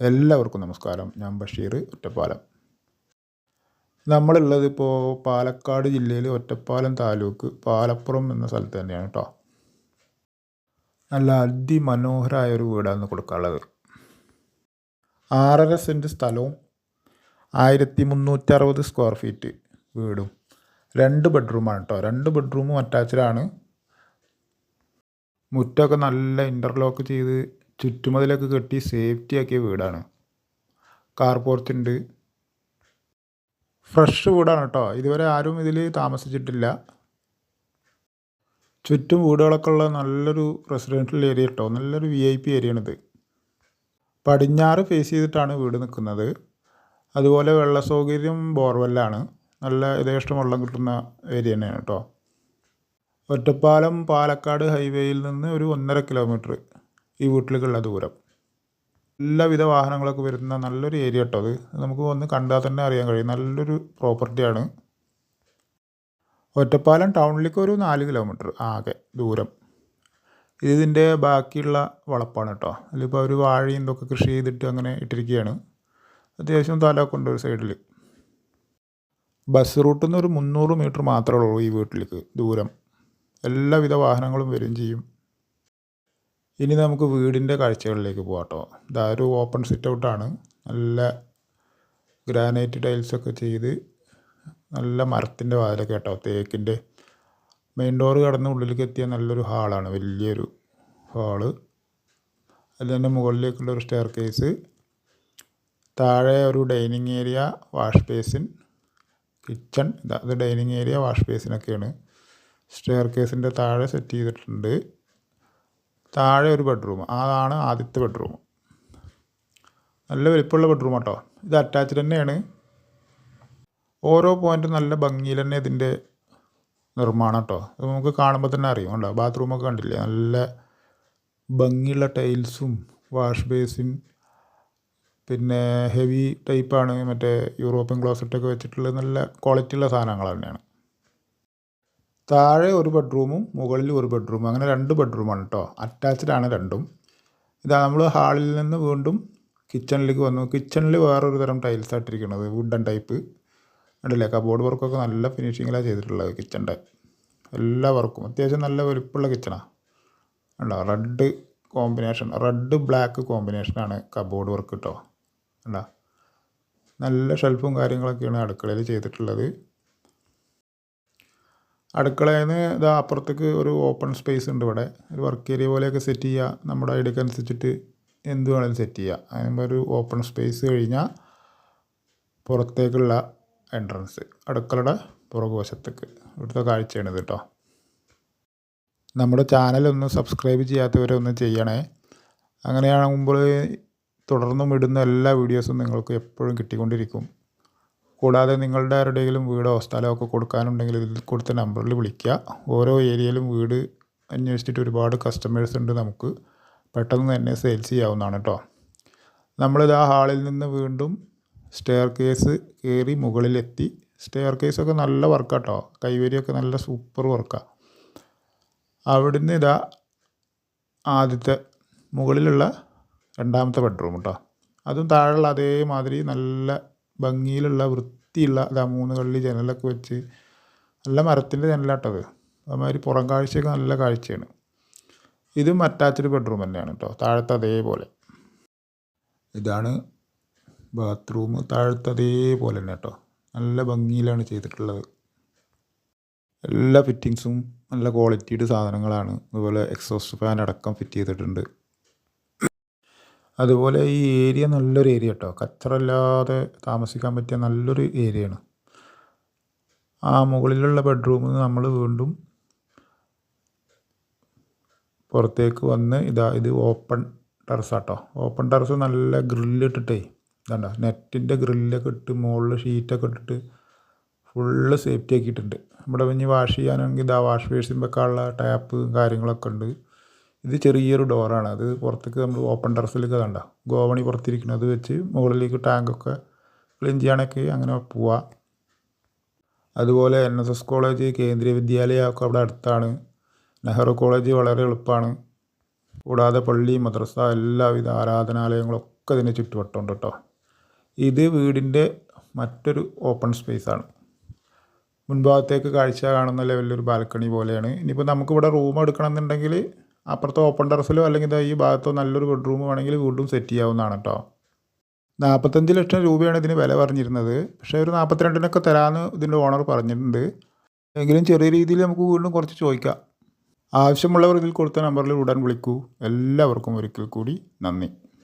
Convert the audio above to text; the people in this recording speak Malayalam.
എല്ലാവർക്കും നമസ്കാരം. ഞാൻ ബഷീർ ഒറ്റപ്പാലം. നമ്മളുള്ളത് ഇപ്പോൾ പാലക്കാട് ജില്ലയിൽ ഒറ്റപ്പാലം താലൂക്ക് പാലപ്പുറം എന്ന സ്ഥലത്ത് തന്നെയാണ് കേട്ടോ നല്ല അതിമനോഹരമായ ഒരു വീടാണ് കൊടുക്കാനുള്ളത്. ആറര സെന്റ് സ്ഥലവും ആയിരത്തി മുന്നൂറ്ററുപത് സ്ക്വയർ ഫീറ്റ് വീടും രണ്ട് ബെഡ്റൂമാണ് കേട്ടോ രണ്ട് ബെഡ്റൂമും അറ്റാച്ച്ഡാണ് മുറ്റമൊക്കെ നല്ല ഇന്റർലോക്ക് ചെയ്ത് ചുറ്റുമതിലൊക്കെ കെട്ടി സേഫ്റ്റി ആക്കിയ വീടാണ്. കാർ പോർച്ചുണ്ട് ഫ്രഷ് വീടാണ് കേട്ടോ ഇതുവരെ ആരും ഇതിൽ താമസിച്ചിട്ടില്ല. ചുറ്റും വീടുകളൊക്കെ ഉള്ള നല്ലൊരു റെസിഡൻഷ്യൽ ഏരിയ കേട്ടോ നല്ലൊരു വി ഐ പി ഏരിയയാണിത് പടിഞ്ഞാറ് ഫേസ് ചെയ്തിട്ടാണ് വീട് നിൽക്കുന്നത് അതുപോലെ വെള്ള സൗകര്യം ബോർവെല്ലാണ് നല്ല യഥേഷ്ടം വെള്ളം കിട്ടുന്ന ഏരിയ തന്നെയാണ് കേട്ടോ ഒറ്റപ്പാലം പാലക്കാട് ഹൈവേയിൽ നിന്ന് ഒരു ഒന്നര കിലോമീറ്റർ ഈ വീട്ടിലേക്കുള്ള ദൂരം. എല്ലാവിധ വാഹനങ്ങളൊക്കെ വരുന്ന നല്ലൊരു ഏരിയ കേട്ടോ അത്. നമുക്ക് ഒന്ന് കണ്ടാൽ തന്നെ അറിയാൻ കഴിയും. നല്ലൊരു പ്രോപ്പർട്ടിയാണ് ഒറ്റപ്പാലം ടൗണിലേക്ക് ഒരു നാല് കിലോമീറ്റർ ആകെ ദൂരം. ഇതിന്റെ ബാക്കിയുള്ള വളപ്പാണ് കേട്ടോ അതിലിപ്പോൾ അവർ വാഴയും ഇതൊക്കെ കൃഷി ചെയ്തിട്ട് അങ്ങനെ ഇട്ടിരിക്കുകയാണ്. അത്യാവശ്യം തലമൊക്കെ ഉണ്ട് ഒരു സൈഡിൽ ബസ് റൂട്ടിൽ നിന്ന് ഒരു മുന്നൂറ് മീറ്റർ മാത്രമേ ഉള്ളൂ ഈ വീട്ടിലേക്ക് ദൂരം. എല്ലാവിധ വാഹനങ്ങളും വരും ചെയ്യും. ഇനി നമുക്ക് വീടിന്റെ കാഴ്ചകളിലേക്ക് പോകാം കേട്ടോ ഇതാ ഒരു ഓപ്പൺ സിറ്റ് ഔട്ടാണ് നല്ല ഗ്രാനൈറ്റ് ടൈൽസൊക്കെ ചെയ്ത് നല്ല മരത്തിന്റെ വാതിലൊക്കെ കേട്ടോ തേക്കിന്റെ. മെയിൻ ഡോർ കടന്ന് ഉള്ളിലേക്ക് എത്തിയ നല്ലൊരു ഹാളാണ് വലിയൊരു ഹാൾ അതിൽ തന്നെ മുകളിലേക്കുള്ള ഒരു സ്റ്റെയർ കേസ് താഴെ ഒരു dining area wash basin kitchen ഇത് ഡൈനിങ് ഏരിയ വാഷ് ബേസിനൊക്കെയാണ് സ്റ്റെയർ കേസിന്റെ താഴെ സെറ്റ് ചെയ്തിട്ടുണ്ട്. താഴെ ഒരു ബെഡ്റൂം അതാണ് ആദ്യത്തെ ബെഡ്റൂം നല്ല വലിപ്പമുള്ള ബെഡ്റൂം കേട്ടോ ഇത് അറ്റാച്ച്ഡ് തന്നെയാണ്. ഓരോ പോയിന്റും നല്ല ഭംഗിയിൽ തന്നെ ഇതിന്റെ നിർമ്മാണം കേട്ടോ ഇത് നമുക്ക് കാണുമ്പോൾ തന്നെ അറിയും ഉണ്ടോ ബാത്റൂമൊക്കെ കണ്ടില്ലേ? നല്ല ഭംഗിയുള്ള ടൈൽസും വാഷ് ബേസിൻ പിന്നെ ഹെവി ടൈപ്പാണ് മറ്റേ യൂറോപ്യൻ ക്ലോസറ്റൊക്കെ വെച്ചിട്ടുള്ള നല്ല ക്വാളിറ്റിയുള്ള സാധനങ്ങൾ തന്നെയാണ്. താഴെ ഒരു ബെഡ്റൂമും മുകളിൽ ഒരു ബെഡ്റൂമും അങ്ങനെ രണ്ട് ബെഡ്റൂമാണ് കേട്ടോ അറ്റാച്ച്ഡ് ആണ് രണ്ടും. ഇതാ നമ്മൾ ഹാളിൽ നിന്ന് വീണ്ടും കിച്ചണിലേക്ക് വന്നു. കിച്ചണിൽ വേറൊരു തരം ടൈൽസ് ആയിട്ടിരിക്കുന്നത് വുഡൻ ടൈപ്പ് ഉണ്ടല്ലേ കബോർഡ് വർക്കൊക്കെ നല്ല ഫിനിഷിങ്ങിലാണ് ചെയ്തിട്ടുള്ളത് കിച്ചന്റെ എല്ലാ വർക്കും അത്യാവശ്യം നല്ല വലുപ്പമുള്ള കിച്ചണാണ് ഉണ്ടോ റെഡ് കോമ്പിനേഷൻ റെഡ് ബ്ലാക്ക് കോമ്പിനേഷനാണ് കബോർഡ് വർക്ക് കേട്ടോ ഉണ്ടോ നല്ല ഷെൽഫും കാര്യങ്ങളൊക്കെയാണ് അടുക്കളയിൽ ചെയ്തിട്ടുള്ളത്. അടുക്കളയിൽ നിന്ന് ഇതാ അപ്പുറത്തേക്ക് ഒരു ഓപ്പൺ സ്പേസ് ഉണ്ട് ഇവിടെ. ഒരു വർക്ക് ഏരിയ പോലെയൊക്കെ സെറ്റ് ചെയ്യുക നമ്മുടെ ഐഡിയക്ക് അനുസരിച്ചിട്ട് എന്ത് വേണമെങ്കിലും സെറ്റ് ചെയ്യുക അതിനുമ്പോൾ ഒരു ഓപ്പൺ സ്പേസ് കഴിഞ്ഞാൽ പുറത്തേക്കുള്ള എൻട്രൻസ് അടുക്കളയുടെ പുറകുവശത്തേക്ക്. ഇവിടുത്തെ കാഴ്ചയാണ് ഇത് കേട്ടോ നമ്മുടെ ചാനലൊന്ന് സബ്സ്ക്രൈബ് ചെയ്യാത്തവരെ ഒന്ന് ചെയ്യണേ. അങ്ങനെയാണെങ്കിൽ തുടർന്നും ഇടുന്ന എല്ലാ വീഡിയോസും നിങ്ങൾക്ക് എപ്പോഴും കിട്ടിക്കൊണ്ടിരിക്കും. കൂടാതെ നിങ്ങളുടെ ആരുടെയെങ്കിലും വീടോ സ്ഥലമൊക്കെ കൊടുക്കാനുണ്ടെങ്കിൽ ഇതിൽ കൊടുത്ത നമ്പറിൽ വിളിക്കുക. ഓരോ ഏരിയയിലും വീട് അന്വേഷിച്ചിട്ട് ഒരുപാട് കസ്റ്റമേഴ്സ് ഉണ്ട് നമുക്ക്. പെട്ടെന്ന് തന്നെ സെയിൽസ് ചെയ്യാവുന്നതാണ് കേട്ടോ നമ്മളിത് ആ ഹാളിൽ നിന്ന് വീണ്ടും സ്റ്റെയർ കേസ് കയറി മുകളിലെത്തി. സ്റ്റെയർ കേസൊക്കെ നല്ല വർക്കാട്ടോ കൈവരിയൊക്കെ നല്ല സൂപ്പർ വർക്കാണ് അവിടുന്ന് ഇതാ ആദ്യത്തെ മുകളിലുള്ള രണ്ടാമത്തെ ബെഡ്റൂം കേട്ടോ അതും താഴെയുള്ള അതേമാതിരി നല്ല ഭംഗിയിലുള്ള വൃത്തിയുള്ള അതാ മൂന്ന് കള്ളി ജനലൊക്കെ വെച്ച് നല്ല മരത്തിന്റെ ജനലാട്ടത് അതുമാതിരി പുറം കാഴ്ചയൊക്കെ നല്ല കാഴ്ചയാണ്. ഇതും അറ്റാച്ച്ഡ് ബെഡ്റൂം തന്നെയാണ് കേട്ടോ താഴത്തെ അതേപോലെ. ഇതാണ് ബാത്റൂം താഴത്തെ അതേപോലെ തന്നെ കേട്ടോ നല്ല ഭംഗിയിലാണ് ചെയ്തിട്ടുള്ളത്. എല്ലാ ഫിറ്റിങ്സും നല്ല ക്വാളിറ്റിയുടെ സാധനങ്ങളാണ്. അതുപോലെ എക്സോസ്റ്റ് ഫാൻ അടക്കം ഫിറ്റ് ചെയ്തിട്ടുണ്ട്. അതുപോലെ ഈ ഏരിയ നല്ലൊരു ഏരിയ കേട്ടോ. കച്ചറല്ലാതെ താമസിക്കാൻ പറ്റിയ നല്ലൊരു ഏരിയയാണ്. ആ മുകളിലുള്ള ബെഡ്റൂമിൽ നിന്ന് നമ്മൾ വീണ്ടും പുറത്തേക്ക് വന്ന് ഇതാ ഇത് ഓപ്പൺ ടെറസാട്ടോ ഓപ്പൺ ടെറസ് നല്ല ഗ്രില്ലിട്ടിട്ടേ ഇതാണ്ട നെറ്റിന്റെ ഗ്രില്ലൊക്കെ ഇട്ട് മുകളിൽ ഷീറ്റൊക്കെ ഇട്ടിട്ട് ഫുള്ള് സേഫ്റ്റി ആക്കിയിട്ടുണ്ട്. നമ്മുടെ ഇനി വാഷ് ചെയ്യാനാണെങ്കിൽ ഇതാ വാഷ് ബേസിൻ വെക്കാനുള്ള ടാപ്പ് കാര്യങ്ങളൊക്കെ ഉണ്ട്. ഇത് ചെറിയൊരു ഡോറാണ്. അത് പുറത്തേക്ക് നമ്മൾ ഓപ്പൺ ടെറസിലേക്ക് കണ്ട. ഗോവണി പുറത്തിരിക്കുന്നത് വെച്ച് മുകളിലേക്ക് ടാങ്കൊക്കെ ക്ലീൻ ചെയ്യാനൊക്കെ അങ്ങനെ പോവാം. അതുപോലെ N S S college Kendriya വിദ്യാലയമൊക്കെ അവിടെ അടുത്താണ്. നെഹ്റു കോളേജ് വളരെ എളുപ്പമാണ് കൂടാതെ പള്ളി മദ്രസ എല്ലാവിധ ആരാധനാലയങ്ങളൊക്കെ ഇതിന് ചുറ്റുവട്ടമുണ്ട് കേട്ടോ. ഇത് വീടിന്റെ മറ്റൊരു ഓപ്പൺ സ്പേസാണ് മുൻഭാഗത്തേക്ക് കാഴ്ച കാണുന്ന ലെവലിൽ ഒരു ബാൽക്കണി പോലെയാണ്. ഇനിയിപ്പോൾ നമുക്കിവിടെ റൂം എടുക്കണമെന്നുണ്ടെങ്കിൽ അപ്പുറത്തെ ഓപ്പൺ ടെറസിലോ അല്ലെങ്കിൽ ഈ ഭാഗത്തോ നല്ലൊരു ബെഡ്റൂം വേണമെങ്കിൽ വീണ്ടും സെറ്റ് ചെയ്യാവുന്നതാണ് കേട്ടോ നാൽപ്പത്തഞ്ച് ലക്ഷം രൂപയാണ് ഇതിന് വില പറഞ്ഞിരുന്നത്. പക്ഷേ ഒരു നാൽപ്പത്തിരണ്ടിനൊക്കെ തരാമെന്ന് ഇതിന്റെ ഓണർ പറഞ്ഞിട്ടുണ്ട്. എങ്കിലും ചെറിയ രീതിയിൽ നമുക്ക് വീണ്ടും കുറച്ച് ചോദിക്കാം. ആവശ്യമുള്ളവർ ഇതിൽ കൊടുത്ത നമ്പറിൽ ഉടൻ വിളിക്കൂ. എല്ലാവർക്കും ഒരിക്കൽ കൂടി നന്ദി.